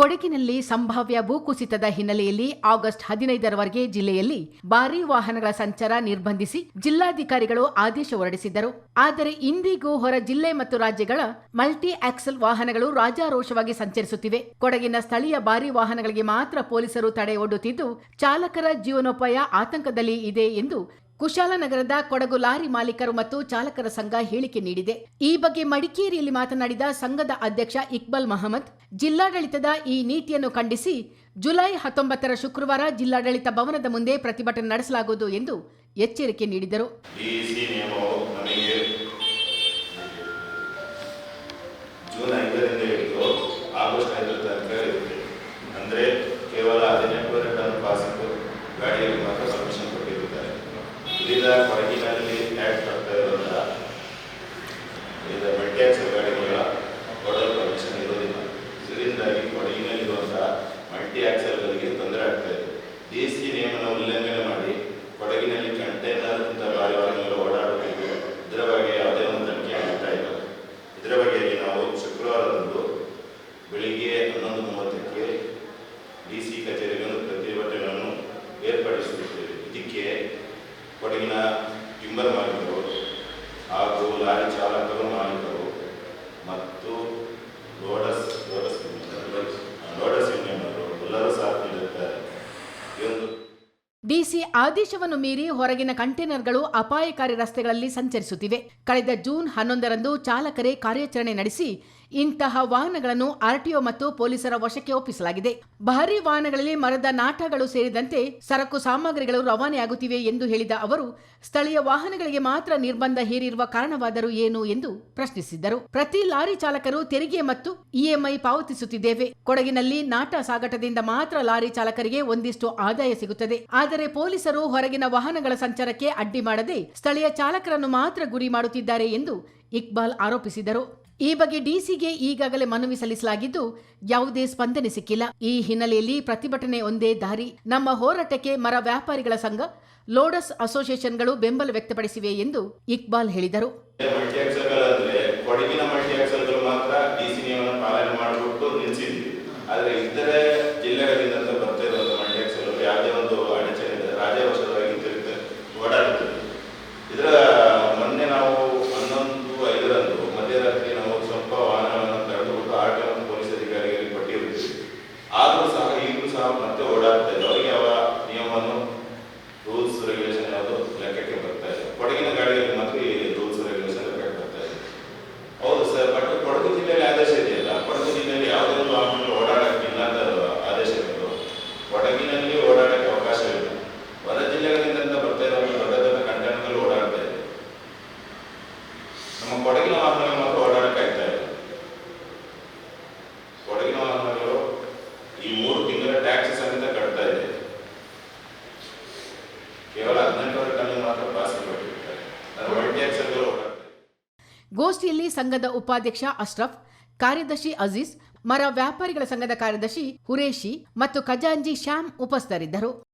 ಕೊಡಗಿನಲ್ಲಿ ಸಂಭಾವ್ಯ ಭೂಕುಸಿತದ ಹಿನ್ನೆಲೆಯಲ್ಲಿ ಆಗಸ್ಟ್ ಹದಿನೈದರವರೆಗೆ ಜಿಲ್ಲೆಯಲ್ಲಿ ಭಾರೀ ವಾಹನಗಳ ಸಂಚಾರ ನಿರ್ಬಂಧಿಸಿ ಜಿಲ್ಲಾಧಿಕಾರಿಗಳು ಆದೇಶ ಹೊರಡಿಸಿದ್ದರು. ಆದರೆ ಇಂದಿಗೂ ಹೊರ ಜಿಲ್ಲೆ ಮತ್ತು ರಾಜ್ಯಗಳ ಮಲ್ಟಿ ಆಕ್ಸಲ್ ವಾಹನಗಳು ರಾಜಾರೋಷವಾಗಿ ಸಂಚರಿಸುತ್ತಿವೆ. ಕೊಡಗಿನ ಸ್ಥಳೀಯ ಭಾರೀ ವಾಹನಗಳಿಗೆ ಮಾತ್ರ ಪೊಲೀಸರು ತಡೆ ಒಡ್ಡುತ್ತಿದ್ದು, ಚಾಲಕರ ಜೀವನೋಪಾಯ ಆತಂಕದಲ್ಲಿ ಇದೆ ಎಂದು ಕುಶಾಲನಗರದ ಕೊಡಗು ಲಾರಿ ಮಾಲೀಕರು ಮತ್ತು ಚಾಲಕರ ಸಂಘ ಹೇಳಿಕೆ ನೀಡಿದೆ. ಈ ಬಗ್ಗೆ ಮಡಿಕೇರಿಯಲ್ಲಿ ಮಾತನಾಡಿದ ಸಂಘದ ಅಧ್ಯಕ್ಷ ಇಕ್ಬಾಲ್ ಮಹಮ್ಮದ್, ಜಿಲ್ಲಾಡಳಿತದ ಈ ನೀತಿಯನ್ನು ಖಂಡಿಸಿ ಜುಲೈ ಹತ್ತೊಂಬತ್ತರ ಶುಕ್ರವಾರ ಜಿಲ್ಲಾಡಳಿತ ಭವನದ ಮುಂದೆ ಪ್ರತಿಭಟನೆ ನಡೆಸಲಾಗುವುದು ಎಂದು ಎಚ್ಚರಿಕೆ ನೀಡಿದರು. ಜೂನ್ ಕೊಡಗಿನಲ್ಲಿ ಆಗ್ತಾ ಗಾಡಿಗಳ ಇರೋದಿಲ್ಲ. ಇದರಿಂದಾಗಿ ಮಲ್ಟಿ ತೊಂದರೆ ಡಿ ಉಲ್ಲಂಘನೆ ಮಾಡಿ ಕೊಡಗಿನಲ್ಲಿ ಓಡಾಡಬೇಕು. ಇದರ ಬಗ್ಗೆ ಯಾವುದೇ ಒಂದು ಇದರ ಬಗ್ಗೆ ನಾವು ಶುಕ್ರವಾರದಂದು ಬೆಳಿಗ್ಗೆ ಹನ್ನೊಂದು ಮೂವತ್ತಕ್ಕೆ ಡಿ ಸಿ ಕಚೇರಿಗೆ ಒಂದು ಪ್ರತಿಭಟನೆಯನ್ನು ಏರ್ಪಡಿಸುತ್ತಿದ್ದೇವೆ ಇದಕ್ಕೆ ಕೊಡಗಿನ ಟಿಂಬರ್ ಮಾಲೀಕರು ಹಾಗೂ ಲಾರಿ ಚಾಲಕರು ಮಾಲೀಕರು ಮತ್ತು ಲೋಡಸ್ ಲೋಡಸ್ ಲೋಡಸ್ ಯೂನಿಯನ್ನರು ಎಲ್ಲರೂ ಸಾಥ್ ನೀಡುತ್ತಾರೆ ಈ ಒಂದು ಡಿಸಿ ಆದೇಶವನ್ನು ಮೀರಿ ಹೊರಗಿನ ಕಂಟೈನರ್ಗಳು ಅಪಾಯಕಾರಿ ರಸ್ತೆಗಳಲ್ಲಿ ಸಂಚರಿಸುತ್ತಿವೆ. ಕಳೆದ ಜೂನ್ ಹನ್ನೊಂದರಂದು ಚಾಲಕರೇ ಕಾರ್ಯಾಚರಣೆ ನಡೆಸಿ ಇಂತಹ ವಾಹನಗಳನ್ನು ಆರ್ಟಿಒ ಮತ್ತು ಪೊಲೀಸರ ವಶಕ್ಕೆ ಒಪ್ಪಿಸಲಾಗಿದೆ. ಭಾರಿ ವಾಹನಗಳಲ್ಲಿ ಮರದ ನಾಟಗಳು ಸೇರಿದಂತೆ ಸರಕು ಸಾಮಗ್ರಿಗಳು ರವಾನೆಯಾಗುತ್ತಿವೆ ಎಂದು ಹೇಳಿದ ಅವರು, ಸ್ಥಳೀಯ ವಾಹನಗಳಿಗೆ ಮಾತ್ರ ನಿರ್ಬಂಧ ಹೇರಿರುವ ಕಾರಣವಾದರೂ ಏನು ಎಂದು ಪ್ರಶ್ನಿಸಿದ್ದರು. ಪ್ರತಿ ಲಾರಿ ಚಾಲಕರು ತೆರಿಗೆ ಮತ್ತು ಇಎಂಐ ಪಾವತಿಸುತ್ತಿದ್ದೇವೆ. ಕೊಡಗಿನಲ್ಲಿ ನಾಟ ಸಾಗಾಟದಿಂದ ಮಾತ್ರ ಲಾರಿ ಚಾಲಕರಿಗೆ ಒಂದಿಷ್ಟು ಆದಾಯ ಸಿಗುತ್ತದೆ. ಆದರೆ ಪೊಲೀಸರು ಹೊರಗಿನ ವಾಹನಗಳ ಸಂಚಾರಕ್ಕೆ ಅಡ್ಡಿ ಮಾಡದೆ ಸ್ಥಳೀಯ ಚಾಲಕರನ್ನು ಮಾತ್ರ ಗುರಿ ಮಾಡುತ್ತಿದ್ದಾರೆ ಎಂದು ಇಕ್ಬಾಲ್ ಆರೋಪಿಸಿದರು. ಈ ಬಗ್ಗೆ ಡಿಸಿಗೆ ಈಗಾಗಲೇ ಮನವಿ ಸಲ್ಲಿಸಲಾಗಿದ್ದು ಯಾವುದೇ ಸ್ಪಂದನೆ ಸಿಕ್ಕಿಲ್ಲ. ಈ ಹಿನ್ನೆಲೆಯಲ್ಲಿ ಪ್ರತಿಭಟನೆ ಒಂದೇ ದಾರಿ. ನಮ್ಮ ಹೋರಾಟಕ್ಕೆ ಮರ ವ್ಯಾಪಾರಿಗಳ ಸಂಘ, ಲೋಡಸ್ ಅಸೋಸಿಯೇಷನ್ಗಳು ಬೆಂಬಲ ವ್ಯಕ್ತಪಡಿಸಿವೆ ಎಂದು ಇಕ್ಬಾಲ್ ಹೇಳಿದರು. ಆದರೆ ಇತರೆ ಜಿಲ್ಲೆಗಳಿಂದ ಅಂತ ಬರ್ತಾ ಇರುವಂಥ ಮಲ್ಟಿ ಆಕ್ಸಲ್ ಯಾವುದೇ ಒಂದು ಅಡಚಣೆ ಇದೆ ರಾಜ್ಯವಶವಾಗಿ ತಿರುಗುತ್ತೆ ಓಡಾಡುತ್ತದೆ ಇದರ ಮೊನ್ನೆ ನಾವು ಹನ್ನೊಂದು ಐದರಂದು ಮಧ್ಯರಾತ್ರಿ ನಾವು ಸ್ವಲ್ಪ ವಾಹನಗಳನ್ನು ತಡೆದುಬಿಟ್ಟು ಆಟೋ ಮತ್ತು ಪೊಲೀಸ್ ಅಧಿಕಾರಿಗಳಿಗೆ ಕೊಟ್ಟಿರ್ತೀವಿ ಆದರೂ ಸಹ ಈಗಲೂ ಸಹ ಮತ್ತೆ ಓಡಾಡ್ತಾ ಇದೆ ಅವರಿಗೆ ಯಾವ ನಿಯಮವನ್ನು ರೂಲ್ಸ್ ರೆಗ್ಯುಲೇಷನ್ ಯಾವುದು ಲೆಕ್ಕಕ್ಕೆ ಬರ್ತಾ ಇದೆ ಕೊಡಗಿನ ಗಾಡಿಯಲ್ಲಿ ಮಾತ್ರ ಈ ರೂಲ್ಸ್ ರೆಗ್ಯುಲೇಷನ್ ಲೆಕ್ಕಕ್ಕೆ ಬರ್ತಾ ಇದೆ ಹೌದು ಸರ್ ಬಟ್ ಕೊಡಗು ಜಿಲ್ಲೆಯಲ್ಲಿ ಆದೇಶ ಇದೆಯಲ್ಲ ಕೊಡಗು ಜಿಲ್ಲೆಯಲ್ಲಿ ಯಾವುದೇ ಒಂದು ವಾಹನಗಳು ಓಡಾಡಕ್ಕಿಲ್ಲ ಅಂತ ಆದೇಶ ಇರೋದು ಕೊಡಗಿನಲ್ಲಿ ಓಡಾಡಕ್ಕೆ ಅವಕಾಶ ಇಲ್ಲ ಹೊರ ಜಿಲ್ಲೆಗಳಿಂದ ಅಂತ ಬರ್ತಾ ಇರುವಂಥ ದೊಡ್ಡ ದೊಡ್ಡ ಕಂಟೈನರ್ಗಳು ಓಡಾಡ್ತಾ ಇದೆ ನಮ್ಮ ಕೊಡಗಿನ ವಾಹನಗಳು ಮಾತ್ರ ಓಡಾಡಕ್ಕೆ ಆಗ್ತಾ ಇಲ್ಲ ಕೊಡಗಿನ ವಾಹನಗಳು ಈ ಮೂರು ತಿಂಗಳ ಟ್ಯಾಕ್ಸ್ ಸಮೇತ ಕಟ್ತಾ ಇದೆ ಕೇವಲ ಮಾತ್ರ ಗೋಷ್ಠಿಯಲ್ಲಿ ಸಂಘದ ಉಪಾಧ್ಯಕ್ಷ ಅಶ್ರಫ್, ಕಾರ್ಯದರ್ಶಿ ಅಜೀಜ್, ಮರ ವ್ಯಾಪಾರಿಗಳ ಸಂಘದ ಕಾರ್ಯದರ್ಶಿ ಹುರೇಶಿ ಮತ್ತು ಖಜಾಂಜಿ ಶ್ಯಾಮ್ ಉಪಸ್ಥಿತರಿದ್ದರು.